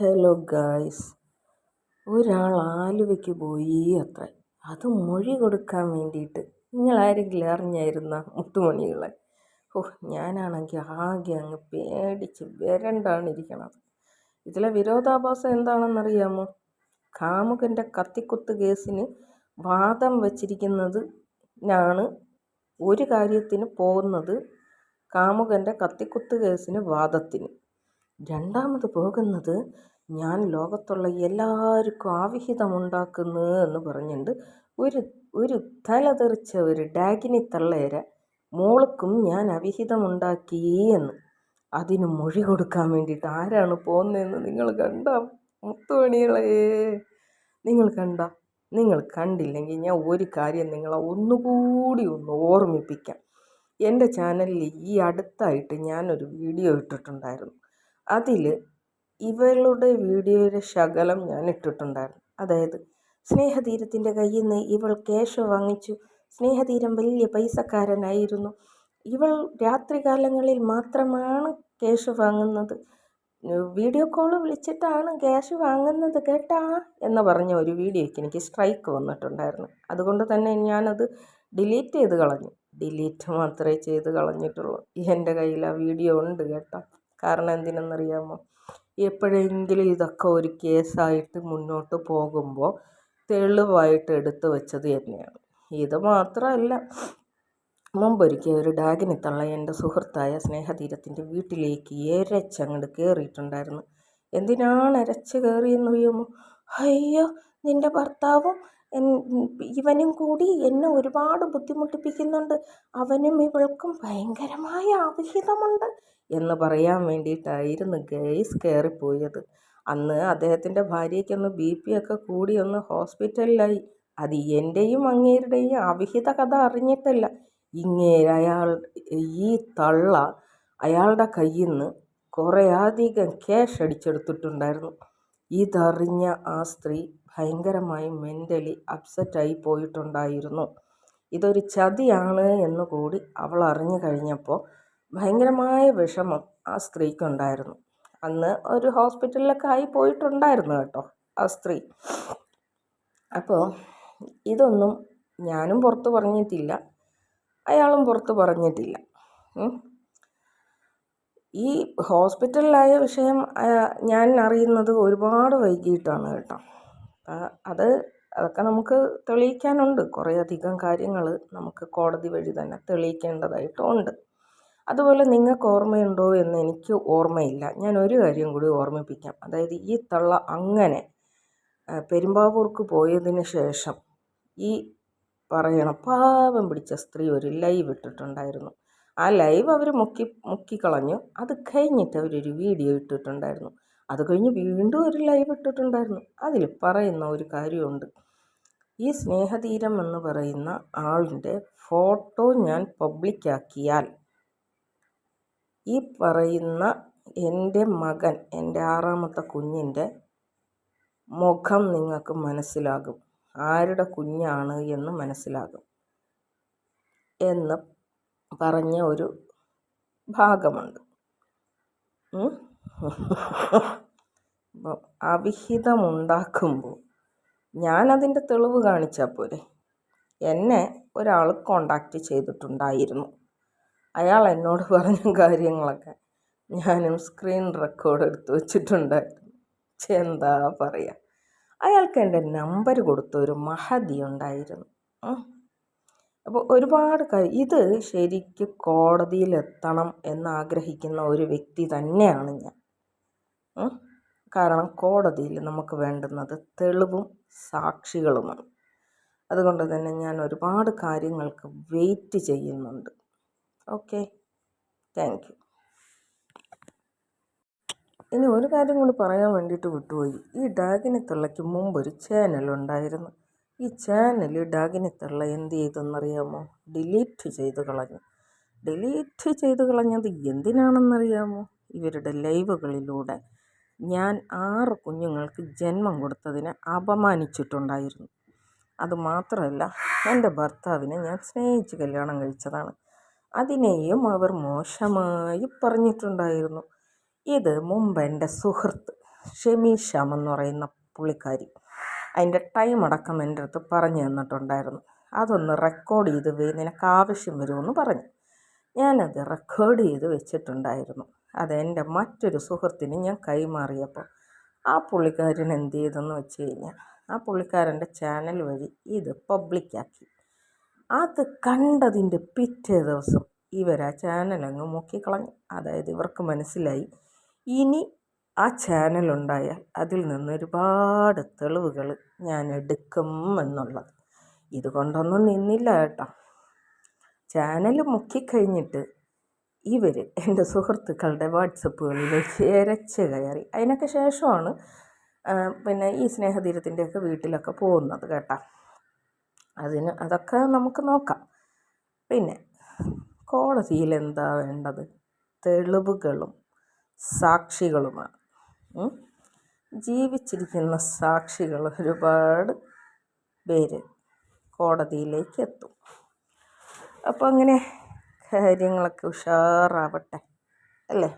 Hello guys ഒരാൾ ആലുവയ്ക്ക് പോയി അത്ര. അത് മൊഴി കൊടുക്കാൻ വേണ്ടിയിട്ട്. നിങ്ങൾ ആരെങ്കിലും അറിഞ്ഞായിരുന്ന മുത്തുമണികളെ? ഓ ഞാനാണെങ്കിൽ ആകെ അങ്ങ് പേടിച്ച് വരണ്ടാണ് ഇതിലെ വിരോധാഭാസം എന്താണെന്നറിയാമോ? കാമുകന്റെ കത്തിക്കുത്ത് കേസിന് വാദം വച്ചിരിക്കുന്നത് നാണ് ഒരു കാര്യത്തിന് പോകുന്നത് കാമുകന്റെ കത്തിക്കുത്ത് കേസിന് വാദത്തിന്. രണ്ടാമത് പോകുന്നത് ഞാൻ ലോകത്തുള്ള എല്ലാവർക്കും ആവിഹിതമുണ്ടാക്കുന്നു എന്ന് പറഞ്ഞുകൊണ്ട് ഒരു ഒരു തലതെറിച്ച ഒരു ഡാഗിനി തള്ളേരെ മോൾക്കും ഞാൻ അവിഹിതമുണ്ടാക്കി എന്ന്. അതിന് മൊഴി കൊടുക്കാൻ വേണ്ടിയിട്ട് ആരാണ് പോകുന്നതെന്ന് നിങ്ങൾ കണ്ട? മുത്തുമണികളേ നിങ്ങൾ കണ്ട? നിങ്ങൾ കണ്ടില്ലെങ്കിൽ ഞാൻ ഒരു കാര്യം നിങ്ങളെ ഒന്നുകൂടി ഒന്ന് ഓർമ്മിപ്പിക്കാം. എന്റെ ചാനലിൽ ഈ അടുത്തായിട്ട് ഞാനൊരു വീഡിയോ ഇട്ടിട്ടുണ്ടായിരുന്നു. അതിൽ ഇവളുടെ വീഡിയോയുടെ ശകലം ഞാൻ ഇട്ടിട്ടുണ്ടായിരുന്നു. അതായത് സ്നേഹതീരത്തിന്റെ കയ്യിൽ നിന്ന് ഇവൾ ക്യാഷ് വാങ്ങിച്ചു. സ്നേഹതീരം വലിയ പൈസക്കാരനായിരുന്നു. ഇവൾ രാത്രികാലങ്ങളിൽ മാത്രമാണ് ക്യാഷ് വാങ്ങുന്നത്. വീഡിയോ കോൾ വിളിച്ചിട്ടാണ് ക്യാഷ് വാങ്ങുന്നത് കേട്ടാ എന്ന് പറഞ്ഞ ഒരു വീഡിയോയ്ക്ക് എനിക്ക് സ്ട്രൈക്ക് വന്നിട്ടുണ്ടായിരുന്നു. അതുകൊണ്ട് തന്നെ ഞാനത് ഡിലീറ്റ് ചെയ്ത് കളഞ്ഞു. ഡിലീറ്റ് മാത്രമേ ചെയ്ത് കളഞ്ഞിട്ടുള്ളൂ. എന്റെ കയ്യിൽ ആ വീഡിയോ ഉണ്ട് കേട്ടോ. കാരണം എന്തിനെന്നറിയാമോ? എപ്പോഴെങ്കിലും ഇതൊക്കെ ഒരു കേസായിട്ട് മുന്നോട്ട് പോകുമ്പോൾ തെളിവായിട്ട് എടുത്തു വെച്ചത് തന്നെയാണ്. ഇത് മാത്രമല്ല മുമ്പൊരിക്കൽ ഒരു ഡാഗിനി തള്ള എന്റെ സുഹൃത്തായ സ്നേഹതീരത്തിന്റെ വീട്ടിലേക്ക് എരച്ചങ്ങോട്ട് കയറിയിട്ടുണ്ടായിരുന്നു എന്തിനാണ് എരച്ച് കയറിയെന്നറിയുമോ അയ്യോ നിന്റെ ഭർത്താവും ഇവനും കൂടി എന്നെ ഒരുപാട് ബുദ്ധിമുട്ടിപ്പിക്കുന്നുണ്ട്. അവനും ഇവൾക്കും ഭയങ്കരമായ അവിഹിതമുണ്ട് എന്ന് പറയാൻ വേണ്ടിയിട്ടായിരുന്നു ഗെയ്സ് കയറിപ്പോയത് അന്ന് അദ്ദേഹത്തിന്റെ ഭാര്യയ്ക്കൊന്ന് ബി പി ഒക്കെ കൂടി ഒന്ന് ഹോസ്പിറ്റലിലായി. അത് എന്റെയും അങ്ങേരുടെയും അവിഹിത കഥ അറിഞ്ഞിട്ടല്ല. ഇങ്ങേര് അയാൾ ഈ തള്ള അയാളുടെ കയ്യിൽ നിന്ന് കുറേയധികം ക്യാഷ് അടിച്ചെടുത്തിട്ടുണ്ടായിരുന്നു. ഇതറിഞ്ഞ ആ സ്ത്രീ ഭയങ്കരമായി മെന്റലി അപ്സെറ്റായി പോയിട്ടുണ്ടായിരുന്നു. ഇതൊരു ചതിയാണ് എന്ന് കൂടി അവൾ അറിഞ്ഞു കഴിഞ്ഞപ്പോൾ ഭയങ്കരമായ വിഷമം ആ സ്ത്രീക്കുണ്ടായിരുന്നു. അന്ന് ഒരു ഹോസ്പിറ്റലിലൊക്കെ ആയി പോയിട്ടുണ്ടായിരുന്നു കേട്ടോ ആ സ്ത്രീ. അപ്പോൾ ഇതൊന്നും ഞാനും പുറത്ത് പറഞ്ഞിട്ടില്ല അയാളും പുറത്ത് പറഞ്ഞിട്ടില്ല. ഈ ഹോസ്പിറ്റലിലായ വിഷയം ഞാൻ അറിയുന്നത് ഒരുപാട് വൈകിട്ടാണ് കേട്ടോ. അത് അതൊക്കെ നമുക്ക് തെളിയിക്കാനുണ്ട്. കുറേയധികം കാര്യങ്ങൾ നമുക്ക് കോടതി വഴി തന്നെ തെളിയിക്കേണ്ടതായിട്ടുണ്ട്. അതുപോലെ നിങ്ങൾക്ക് ഓർമ്മയുണ്ടോ എന്ന് എനിക്ക് ഓർമ്മയില്ല. ഞാൻ ഒരു കാര്യം കൂടി ഓർമ്മിപ്പിക്കാം. അതായത് ഈ തള്ള അങ്ങനെ പെരുമ്പാവൂർക്ക് പോയതിന് ശേഷം ഈ പറയണ പാവം പിടിച്ച സ്ത്രീ ഒരു ലൈവ് ഇട്ടിട്ടുണ്ടായിരുന്നു. ആ ലൈവ് അവർ മുക്കി മുക്കിക്കളഞ്ഞു. അത് കഴിഞ്ഞിട്ട് അവരൊരു വീഡിയോ ഇട്ടിട്ടുണ്ടായിരുന്നു. അത് കഴിഞ്ഞ് വീണ്ടും ഒരു ലൈവ് ഇട്ടിട്ടുണ്ടായിരുന്നു. അതിൽ പറയുന്ന ഒരു കാര്യമുണ്ട്. ഈ സ്നേഹതീരം എന്ന് പറയുന്ന ആളിന്റെ ഫോട്ടോ ഞാൻ പബ്ലിക്കാക്കിയാൽ ഈ പറയുന്ന എന്റെ മകൻ എന്റെ ആറാമത്തെ കുഞ്ഞിന്റെ മുഖം നിങ്ങൾക്ക് മനസ്സിലാകും. ആരുടെ കുഞ്ഞാണ് എന്ന് മനസ്സിലാകും എന്ന് പറഞ്ഞ ഒരു ഭാഗമുണ്ട്. അവിഹിതമുണ്ടാക്കുമ്പോൾ ഞാനതിന്റെ തെളിവ് കാണിച്ചാൽ പോരെ. എന്നെ ഒരാൾ കോണ്ടാക്റ്റ് ചെയ്തിട്ടുണ്ടായിരുന്നു. അയാൾ എന്നോട് പറഞ്ഞ കാര്യങ്ങളൊക്കെ ഞാനും സ്ക്രീൻ റെക്കോർഡ് എടുത്ത് വെച്ചിട്ടുണ്ടായിരുന്നു. എന്താ പറയുക അയാൾക്ക് എന്റെ നമ്പർ കൊടുത്ത ഒരു മഹതി ഉണ്ടായിരുന്നു. അപ്പോൾ ഒരുപാട് കാര്യം ഇത് ശരിക്കും കോടതിയിലെത്തണം എന്നാഗ്രഹിക്കുന്ന ഒരു വ്യക്തി തന്നെയാണ് ഞാൻ. കാരണം കോടതിയിൽ നമുക്ക് വേണ്ടുന്നത് തെളിവും സാക്ഷികളുമാണ്. അതുകൊണ്ട് തന്നെ ഞാൻ ഒരുപാട് കാര്യങ്ങൾക്ക് വെയിറ്റ് ചെയ്യുന്നുണ്ട്. ഓക്കെ താങ്ക് യു ഇനി ഒരു കാര്യം കൂടി പറയാൻ വേണ്ടിയിട്ട് വിട്ടുപോയി. ഈ ഡാഗിനി തള്ളയ്ക്ക് ചാനൽ ഉണ്ടായിരുന്നു. ഈ ചാനൽ ഡാഗിനെ തള്ള എന്ത് ചെയ്തെന്നറിയാമോ? ഡിലീറ്റ് ചെയ്ത് കളഞ്ഞു. ഡിലീറ്റ് ചെയ്ത് കളഞ്ഞത് എന്തിനാണെന്നറിയാമോ? ഇവരുടെ ലൈവുകളിലൂടെ ഞാൻ ആറ് കുഞ്ഞുങ്ങൾക്ക് ജന്മം കൊടുത്തതിനെ അപമാനിച്ചിട്ടുണ്ടായിരുന്നു. അതുമാത്രമല്ല എന്റെ ഭർത്താവിനെ ഞാൻ സ്നേഹിച്ച് കല്യാണം കഴിച്ചതാണ്. അതിനെയും അവർ മോശമായി പറഞ്ഞിട്ടുണ്ടായിരുന്നു. ഇത് മുമ്പ് എന്റെ സുഹൃത്ത് ഷെമി എന്ന് പറയുന്ന പുള്ളിക്കാരി. അതിന്റെ ടൈം അടക്കം എന്റെ അടുത്ത് പറഞ്ഞു തന്നിട്ടുണ്ടായിരുന്നു. അതൊന്ന് റെക്കോർഡ് ചെയ്ത് നിനക്ക് ആവശ്യം വരുമെന്ന് പറഞ്ഞു. ഞാനത് റെക്കോർഡ് ചെയ്ത് വെച്ചിട്ടുണ്ടായിരുന്നു. അത് എന്റെ മറ്റൊരു സുഹൃത്തിന് ഞാൻ കൈമാറിയപ്പോൾ ആ പുള്ളിക്കാരൻ എന്ത് ചെയ്തെന്ന് വെച്ച് കഴിഞ്ഞാൽ ആ പുള്ളിക്കാരന്റെ ചാനൽ വഴി ഇത് പബ്ലിക്കാക്കി. അത് കണ്ടതിന്റെ പിറ്റേ ദിവസം ഇവർ ആ ചാനൽ അങ്ങ് മുക്കിക്കളഞ്ഞു. അതായത് ഇവർക്ക് മനസ്സിലായി. ഇനി ആ ചാനൽ ഉണ്ടായാൽ അതിൽ നിന്ന് ഒരുപാട് തെളിവുകൾ ഞാൻ എടുക്കും എന്നുള്ളത്. ഇതുകൊണ്ടൊന്നും നിന്നില്ല കേട്ടോ. ചാനൽ മുക്കിക്കഴിഞ്ഞിട്ട് ഇവർ എന്റെ സുഹൃത്തുക്കളുടെ വാട്സപ്പുകളിലേക്ക് ഇരച്ച് കയറി. അതിനൊക്കെ ശേഷമാണ് പിന്നെ ഈ സ്നേഹതീരത്തിന്റെയൊക്കെ വീട്ടിലൊക്കെ പോകുന്നത് കേട്ടോ. അതിന് അതൊക്കെ നമുക്ക് നോക്കാം. പിന്നെ കോടതിയിൽ എന്താ വേണ്ടത്? തെളിവുകളും സാക്ഷികളുമാണ്. ജീവിച്ചിരിക്കുന്ന സാക്ഷികൾ ഒരുപാട് പേര് കോടതിയിലേക്ക് എത്തും. അപ്പോൾ അങ്ങനെ കാര്യങ്ങളൊക്കെ ഉഷാറാവട്ടെ അല്ലേ?